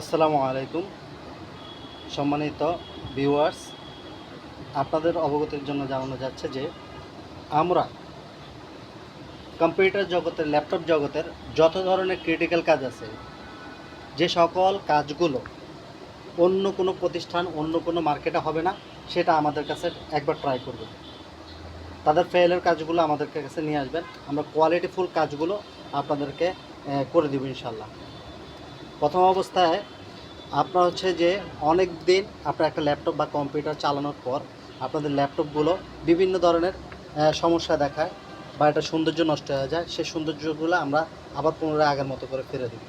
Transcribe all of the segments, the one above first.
আসসালামু আলাইকুম। সম্মানিত ভিউয়ার্স, আপনাদের অবগতির জন্য জানানো যাচ্ছে যে আমরা কম্পিউটার জগতের, ল্যাপটপ জগতের যত ধরনের ক্রিটিক্যাল কাজ আছে, যে সকল কাজগুলো অন্য কোনো প্রতিষ্ঠান, অন্য কোনো মার্কেটে হবে না, সেটা আমাদের কাছে একবার ট্রাই করবেন। তাদের ফেলের কাজগুলো আমাদের কাছে নিয়ে আসবেন। আমরা কোয়ালিটিফুল কাজগুলো আপনাদেরকে করে দেবো ইনশাল্লাহ প্রথম অবস্থায় আপনার হচ্ছে যে অনেক দিন আপনার একটা ল্যাপটপ বা কম্পিউটার চালানোর পর আপনাদের ল্যাপটপগুলো বিভিন্ন ধরনের সমস্যা দেখায় বা একটা সৌন্দর্য নষ্ট হয়ে যায়। সেই সৌন্দর্যগুলো আমরা আবার পুনরায় আগের মতো করে ফিরে দিই।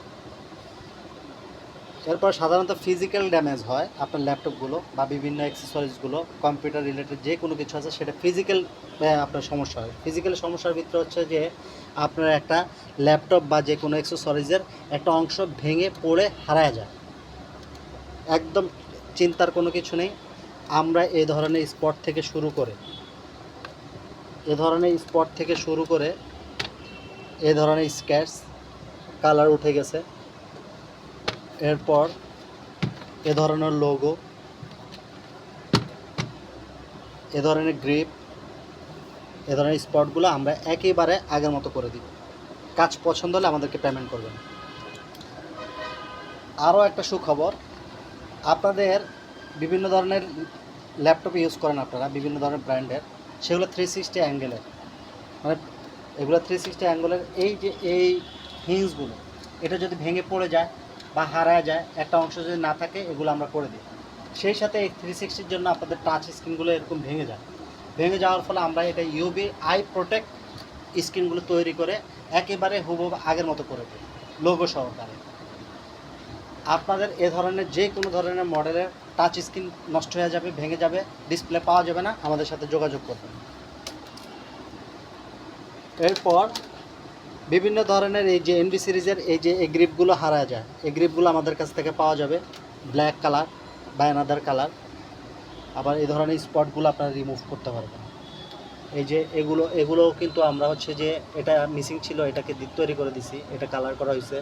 এরপর সাধারণত ফিজিক্যাল ড্যামেজ হয় আপনার ল্যাপটপগুলো বা বিভিন্ন অ্যাক্সেসরিজগুলো কম্পিউটার রিলেটেড যে কোনো কিছু আছে সেটা ফিজিক্যাল আপনার সমস্যা হয়। ফিজিক্যাল সমস্যার ভিতরে হচ্ছে যে আপনার একটা ল্যাপটপ বা যে কোনো অ্যাক্সেসরিজের একটা অংশ ভেঙে পড়ে হারায় যায়। একদম চিন্তার কোনো কিছু নেই। আমরা এই ধরনের স্পট থেকে শুরু করে, এ ধরনের স্পট থেকে শুরু করে এ ধরনের স্ক্যাচ কালার উঠে গেছে। এরপর এ ধরনের লোগো এ ধরনের গ্রিপ এ ধরনের স্পটগুলো আমরা একেবারে আগের মতো করে দিব। কাজ পছন্দ হলে আমাদেরকে পেমেন্ট করবেন। আরও একটা সুখবর, আপনাদের বিভিন্ন ধরনের ল্যাপটপ ইউজ করেন আপনারা, বিভিন্ন ধরনের ব্র্যান্ডের, সেগুলো থ্রি সিক্সটি অ্যাঙ্গেলের মানে এগুলো থ্রি সিক্সটি অ্যাঙ্গেলের এই যে, এই হিংসগুলো এটা যদি ভেঙে পড়ে যায় বা হারায় যায়, একটা অংশ যদি না থাকে, এগুলো আমরা করে দিই। সেই সাথে এই থ্রি সিক্সটির জন্য আপনাদের টাচ স্ক্রিনগুলো এরকম ভেঙে যায়। ভেঙে যাওয়ার ফলে আমরা এটা ইউবি আই প্রোটেক্ট স্ক্রিনগুলো তৈরি করে একেবারে হুবহু আগের মতো করে দিই লোগো সহকারে। আপনাদের এ ধরনের যে কোনো ধরনের মডেলের টাচ স্ক্রিন নষ্ট হয়ে যাবে, ভেঙে যাবে ডিসপ্লে পাওয়া যাবে না, আমাদের সাথে যোগাযোগ করবেন। এরপর বিভিন্ন ধরনের এই যে এনবি সিরিজের এই যে এই গ্রিপগুলো হারা যায়। এই গ্রিপগুলো আমাদের কাছ থেকে পাওয়া যাবে। ব্ল্যাক কালার বা অ্যানাদার কালার আবার এই ধরনের স্পটগুলো আপনারা রিমুভ করতে পারবেন। এই যে এগুলো, এগুলোও কিন্তু আমরা হচ্ছে যে এটা মিসিং ছিল, এটাকে তৈরি করে দিছি। এটা কালার করা হয়েছে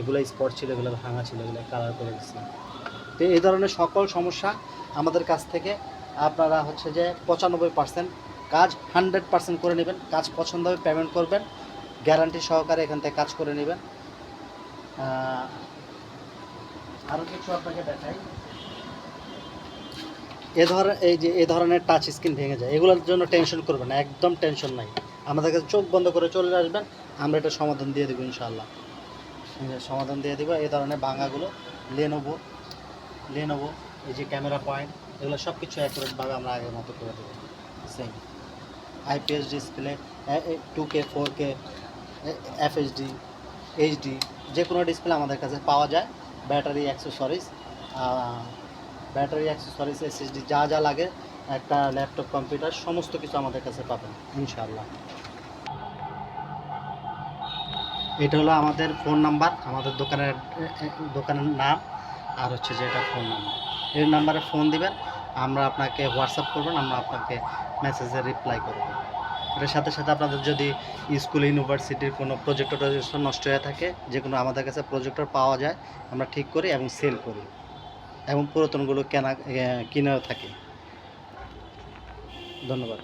এগুলো স্পট ছিল, এগুলো ভাঙা ছিল, এগুলো কালার করে দিছি। তো এই ধরনের সকল সমস্যা আমাদের কাছ থেকে আপনারা হচ্ছে যে পঁচানব্বই পার্সেন্ট কাজ হান্ড্রেড পার্সেন্ট করে নেবেন। কাজ পছন্দ হবে পেমেন্ট করবেন। গ্যারান্টি সহকারে এখান থেকে কাজ করে নেবেন। আরও কিছু আপনাকে দেখাই। এ ধর, এই যে এ ধরনের টাচ স্ক্রিন ভেঙে যায়, এগুলোর জন্য টেনশন করবেন না, একদম টেনশন নাই। আমাদের কাছে চোখ বন্ধ করে চলে আসবেন, আমরা এটা সমাধান দিয়ে দেবো ইনশাআল্লাহ। সমাধান দিয়ে দেবো এই ধরনের ভাঙাগুলো লেনোভো লেনোভো এই যে ক্যামেরা পয়েন্ট এগুলো সব কিছু অ্যাকুরেটভাবে আমরা আগের মতো করে দেবো। Same IPS display two K four K FSD HD যে কোনো ডিসপ্লে আমাদের কাছে পাওয়া যায় battery accessories battery accessories SSD যা যা লাগে, একটা ল্যাপটপ কম্পিউটার সমস্ত কিছু আমাদের কাছে পাবেন, ইনশাআল্লাহ। এটা হলো আমাদের ফোন নাম্বার আমাদের দোকানের দোকানের নাম, আর হচ্ছে যে এটা ফোন নাম্বার এই নাম্বারে ফোন দিবেন, আমরা আপনাকে হোয়াটসঅ্যাপ করবেন আমরা আপনাকে মেসেজে রিপ্লাই করব। এটার সাথে সাথে আপনাদের যদি স্কুল, ইউনিভার্সিটির কোনো প্রজেক্টর টজেক্টর নষ্ট হয়ে থাকে, যে কোনো আমাদের কাছে প্রজেক্টর পাওয়া যায়, আমরা ঠিক করি এবং সেল করি এবং পুরাতনগুলো কেনা কিনেও থাকি। ধন্যবাদ।